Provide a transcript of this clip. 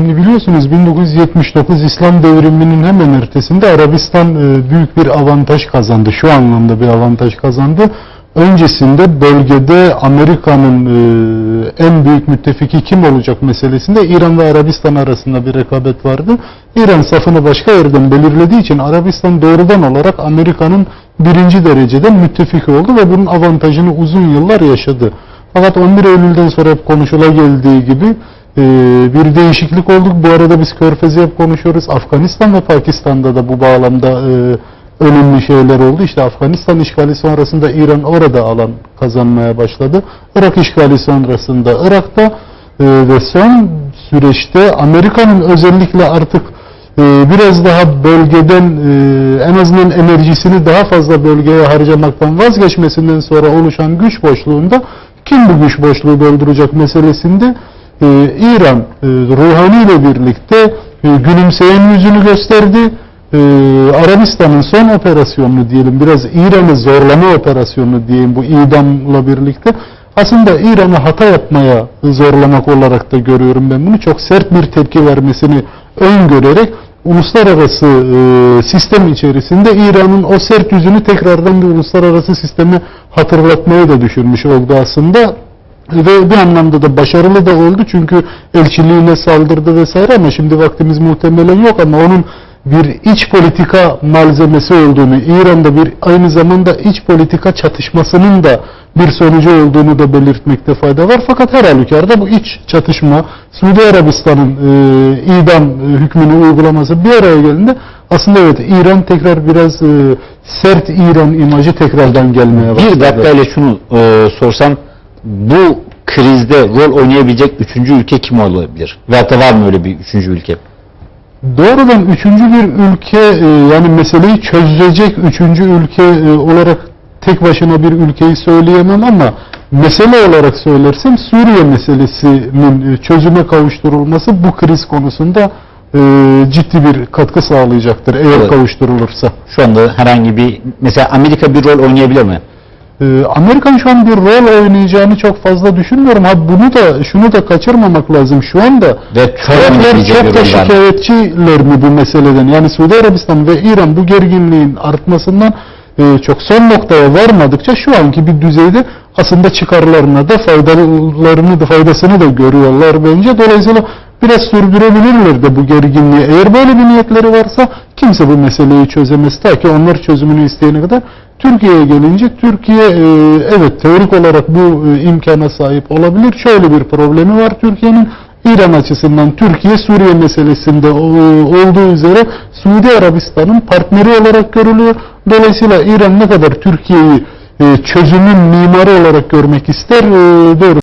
Şimdi biliyorsunuz 1979 İslam devriminin hemen ertesinde Arabistan e, büyük bir avantaj kazandı. Şu anlamda bir avantaj kazandı. Öncesinde bölgede Amerika'nın e, en büyük müttefiki kim olacak meselesinde İran ve Arabistan arasında bir rekabet vardı. İran safını başka yerden belirlediği için Arabistan doğrudan olarak Amerika'nın birinci dereceden müttefiki oldu ve bunun avantajını uzun yıllar yaşadı. Fakat 11 Eylül'den sonra hep konuşula geldiği gibi e, bir değişiklik olduk. Bu arada biz Körfez'i hep konuşuyoruz. Afganistan ve Pakistan'da da bu bağlamda e, önemli şeyler oldu. İşte Afganistan işgali sonrasında İran orada alan kazanmaya başladı. Irak işgali sonrasında Irak'ta e, ve son süreçte Amerika'nın özellikle artık e, biraz daha bölgeden en azından enerjisini daha fazla bölgeye harcamaktan vazgeçmesinden sonra oluşan güç boşluğunda kim bu güç boşluğu dolduracak meselesinde İran e, Ruhani ile birlikte e, gülümseyen yüzünü gösterdi. E, Arabistan'ın son operasyonunu diyelim biraz İran'ı zorlama operasyonunu diyeyim bu idamla birlikte aslında İran'ı hata yapmaya zorlamak olarak da görüyorum ben bunu. Çok sert bir tepki vermesini öngörerek uluslararası e, sistem içerisinde İran'ın o sert yüzünü tekrardan bir uluslararası sisteme hatırlatmayı da düşünmüş oldu aslında. Ve bir anlamda da başarılı da oldu çünkü elçiliğine saldırdı vesaire ama şimdi vaktimiz muhtemelen yok ama onun bir iç politika malzemesi olduğunu, İran'da bir aynı zamanda iç politika çatışmasının da bir sonucu olduğunu da belirtmekte fayda var. Fakat her halükarda bu iç çatışma, Suudi Arabistan'ın e, idam e, hükmünü uygulaması bir araya geldiğinde aslında evet İran tekrar biraz e, sert İran imajı tekrardan gelmeye başladı. Bir dakikayla şunu e, sorsam bu krizde rol oynayabilecek üçüncü ülke kim olabilir? Veyahut da var mı öyle bir üçüncü ülke? Doğrudan üçüncü bir ülke e, yani meseleyi çözecek üçüncü ülke e, olarak tek başına bir ülkeyi söyleyemem ama mesele olarak söylersem Suriye meselesinin e, çözüme kavuşturulması bu kriz konusunda ciddi bir katkı sağlayacaktır eğer Evet. kavuşturulursa. Şu anda herhangi bir mesela Amerika bir rol oynayabilir mi? Ee, Amerikan şu an bir rol oynayacağını çok fazla düşünmüyorum. Ha bunu da şunu da kaçırmamak lazım. Şu anda Ve oynayacak çok da şikayetçiler mi bu meseleden? Yani Suudi Arabistan ve İran bu gerginliğin artmasından e, çok son noktaya varmadıkça şu anki bir düzeyde aslında çıkarlarına da faydalarını da faydasını da görüyorlar bence. Dolayısıyla biraz sürdürebilirler de bu gerginliği. Eğer böyle bir niyetleri varsa kimse bu meseleyi çözemez. Ta ki onlar çözümünü isteyene kadar Türkiye'ye gelince Türkiye e, evet teorik olarak bu e, imkana sahip olabilir. Şöyle bir problemi var Türkiye'nin. İran açısından Türkiye Suriye meselesinde o- olduğu üzere Suudi Arabistan'ın partneri olarak görülüyor. Dolayısıyla İran ne kadar Türkiye'yi e, çözümün mimarı olarak görmek ister e, doğru